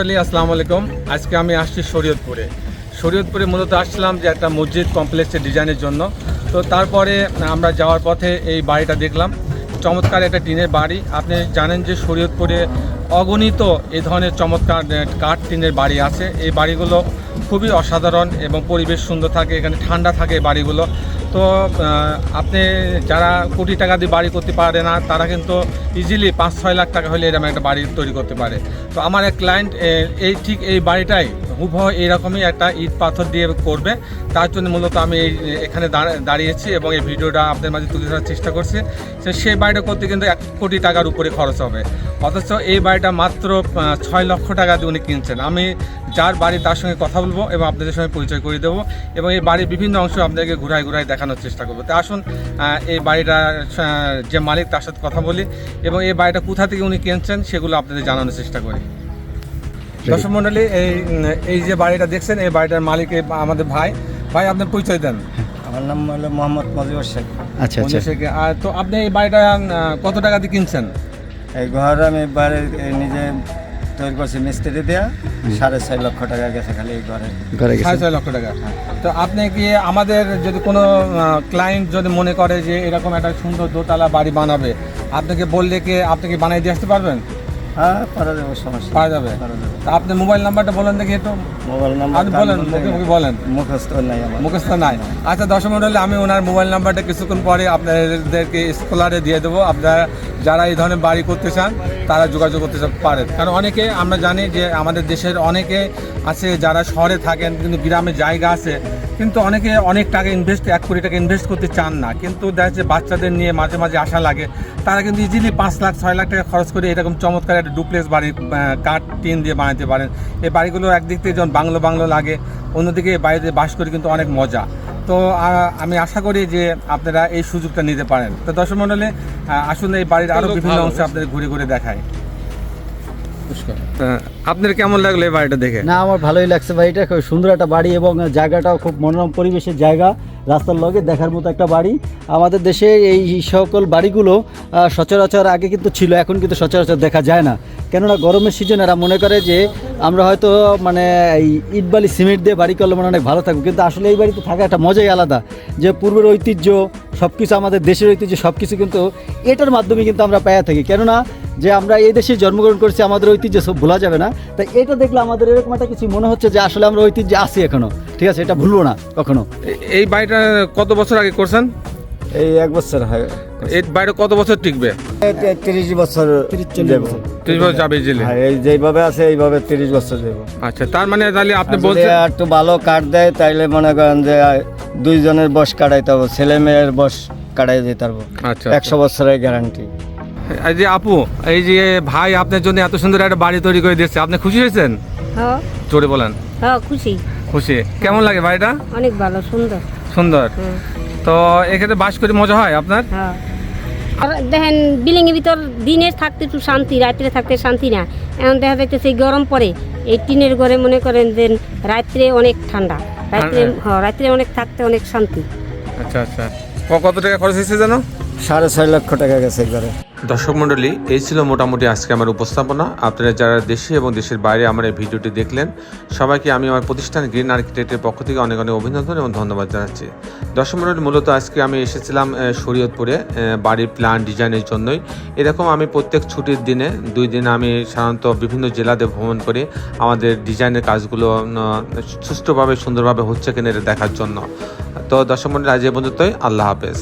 মন্ডলী, আসসালামু আলাইকুম। আজকে আমি আসছি শরীয়তপুরে। শরীয়তপুরে মূলত আসছিলাম যে একটা মসজিদ কমপ্লেক্সের ডিজাইনের জন্য। তো তারপরে আমরা যাওয়ার পথে এই বাড়িটা দেখলাম। চমৎকার একটা টিনের বাড়ি। আপনি জানেন যে শরীয়তপুরে অগণিত এই ধরনের চমৎকার কাঠ টিনের বাড়ি আছে। এই বাড়িগুলো খুবই অসাধারণ এবং পরিবেশ সুন্দর থাকে, এখানে ঠান্ডা থাকে বাড়িগুলো। তো আপনি যারা কোটি টাকা দিয়ে বাড়ি করতে পারে না, তারা কিন্তু ইজিলি পাঁচ ছয় লাখ টাকা হলে এরকম একটা বাড়ি তৈরি করতে পারে। তো আমার এক ক্লায়েন্ট এই ঠিক এই বাড়িটাই হুবহ এইরকমই একটা ইট পাথর দিয়ে করবে। তার জন্য মূলত আমি এই, এখানে দাঁড়া- দাঁড়িয়েছি এবং এই ভিডিওটা আপনাদের মাঝে তুলে ধরার চেষ্টা করছি। সেই বাড়িটা করতে কিন্তু এক কোটি টাকার উপরে খরচ হবে। অথচ এই বাড়িটা মাত্র ছয় লক্ষ টাকা দিয়ে উনি কিনছেন। আমি যার বাড়ি তার সঙ্গে কথা বলব এবং আপনাদের সঙ্গে পরিচয় করে দেবো এবং এই বাড়ির বিভিন্ন অংশ আপনাদেরকে ঘুরায় ঘুরায় দেখানোর চেষ্টা করব। তো আসুন এই বাড়িটা যে মালিক তার সাথে কথা বলি এবং এই বাড়িটা কোথা থেকে উনি কিনছেন সেগুলো আপনাদের জানানোর চেষ্টা করি। দর্শক মন্ডলী এই এই যে বাড়িটা দেখছেন এই বাড়িটার মালিক এই আমাদের ভাই। ভাই আপনার পরিচয় দেন। আমার নাম হলো মোহাম্মদ মজিবুর শেখ। আচ্ছা আচ্ছা। শেখ। আর তো আপনি এই বাড়িটা কত টাকা দিয়ে কিনছেন? এই ঘর আমি বাড়ি এই নিজে তৈরি করছি মিস্ত্রি দেওয়া সাড়ে ছয় লক্ষ টাকা গেছে খালি এই ঘরে। ঘরে সাড়ে ছয় লক্ষ টাকা। তো আপনি কি আমাদের যদি কোনো ক্লায়েন্ট যদি মনে করে যে এরকম একটা সুন্দর দোতলা বাড়ি বানাবে আপনাকে বললে কি আপনি কি বানিয়ে দিয়ে আসতে পারবেন? হ্যাঁ করা যাবে সমস্যা পাওয়া যাবে। তা আপনি মোবাইল নাম্বারটা বলেন দেখি একটু। মোবাইল নাম্বার আপনি বলেন মুখে মুখে বলেন। মুখস্থ নাই আমার। মুখস্থ নাই। আচ্ছা দর্শক মন্ডলী আমি ওনার মোবাইল নাম্বারটা কিছুক্ষণ পরে আপনাদেরকে স্কলারে দিয়ে দেবো। আপনারা যারা এই ধরনের বাড়ি করতে চান তারা যোগাযোগ করতে পারেন। কারণ অনেকে আমরা জানি যে আমাদের দেশের অনেকে আছে যারা শহরে থাকেন কিন্তু গ্রামে জায়গা আছে কিন্তু অনেকে অনেক টাকা ইনভেস্ট এক কোটি টাকা ইনভেস্ট করতে চান না। কিন্তু দেখা যাচ্ছে বাচ্চাদের নিয়ে মাঝে মাঝে আসা লাগে। তারা কিন্তু ইজিলি পাঁচ লাখ ছয় লাখ টাকা খরচ করে এরকম চমৎকার একটা ডুপ্লেক্স বাড়ি কাঠ টিন দিয়ে বানাতে পারেন। এই বাড়িগুলো একদিক থেকে যেমন বাংলো বাংলো লাগে অন্যদিকে এই বাড়িতে বাস করে কিন্তু অনেক মজা। তো আমি আশা করি যে আপনারা এই সুযোগটা নিতে পারেন। তো দর্শক মণ্ডলে আসুন এই বাড়ির আরও বিভিন্ন অংশে আপনাদের ঘুরে ঘুরে দেখায় আপনার কেমন লাগল এই বাড়িটা দেখে? না আমার ভালোই লাগছে বাড়িটা খুব সুন্দর একটা বাড়ি এবং জায়গাটাও খুব মনোরম পরিবেশের জায়গা। রাস্তার লগে দেখার মতো একটা বাড়ি। আমাদের দেশে এই সকল বাড়িগুলো সচরাচর আগে কিন্তু ছিল, এখন কিন্তু সচরাচর দেখা যায় না। কেননা গরমের সিজন এরা মনে করে যে আমরা হয়তো মানে এই ইটবালি সিমেন্ট দিয়ে বাড়ি করলে মানে অনেক ভালো থাকব। কিন্তু আসলে এই বাড়িতে থাকা একটা মজাই আলাদা। যে পূর্বের ঐতিহ্য সব কিছু আমাদের দেশের ঐতিহ্য সব কিছু কিন্তু এটার মাধ্যমে কিন্তু আমরা পেয়ে থাকি। কেননা যে আমরা এই দেশে জন্মগ্রহণ করেছি আমাদের ঐতিহ্য সব ভোলা যাবে না। তাই এটা দেখলে আমাদের এরকম একটা কিছু মনে হচ্ছে যে আসলে আমরা ঐতিহ্যে আছি এখনও। ঠিক আছে এটা ভুলবো না কখনো। এই বাড়িটা কত বছর আগে করছেন? এই এক বছর হয় এই বাড়িটা কত বছর টিকবে? তিরিশ বছর ত্রিশ বছর। যাবে ইজিলি হ্যাঁ এই যেভাবে আছে এইভাবে তিরিশ বছর দেবো আচ্ছা তার মানে তাহলে আপনি বলছেন একটু ভালো কাঠ দেয় তাইলে মনে করেন যে দুইজনের বস কাটাইতে হবে ছেলে মেয়ের বস কাটাই দিতে পারব। আচ্ছা একশো বছরের গ্যারান্টি এই যে আপু এই যে ভাই আপনার জন্য এত সুন্দর একটা বাড়ি তৈরি করে দিয়েছে আপনি খুশি হয়েছেন? হ্যাঁ। জোরে বলেন। হ্যাঁ খুশি। খুশি। কেমন লাগে বাড়িটা? অনেক ভালো সুন্দর। সুন্দর। তো এখানে বাস করে মজা হয় আপনার? হ্যাঁ। আর দেখেন বিল্ডিং এর ভিতর দিনে থাকতে একটু শান্তি রাত্রে থাকতে শান্তি না। এখন দেখা যাচ্ছে সেই গরম পড়ে এই টিনের ঘরে মনে করেন যে রাত্রে অনেক ঠান্ডা। রাত্রে হ্যাঁ রাত্রে অনেক থাকতে অনেক শান্তি। আচ্ছা আচ্ছা। কত টাকা খরচ হয়েছে জানো সাড়ে ছয় লক্ষ টাকা গেছে ঘরে দর্শক মণ্ডলী, এই ছিল মোটামুটি আজকে আমার উপস্থাপনা। আপনারা যারা দেশে এবং দেশের বাইরে আমার এই ভিডিওটি দেখলেন, সবাইকে আমি আমার প্রতিষ্ঠান গ্রিন আর্কিটেক্টের পক্ষ থেকে অনেক অনেক অভিনন্দন এবং ধন্যবাদ জানাচ্ছি। দর্শক মণ্ডলী, মূলত আজকে আমি এসেছিলাম শরীয়তপুরে বাড়ির প্ল্যান ডিজাইনের জন্যই। এরকম আমি প্রত্যেক ছুটির দিনে, দুই দিন আমি সাধারণত বিভিন্ন জেলাতে ভ্রমণ করি। আমাদের ডিজাইনের কাজগুলো সুষ্ঠুভাবে, সুন্দরভাবে হচ্ছে কিনা এটা দেখার জন্য। তো দর্শক মণ্ডলী, আজ এ পর্যন্তই। আল্লাহ হাফেজ।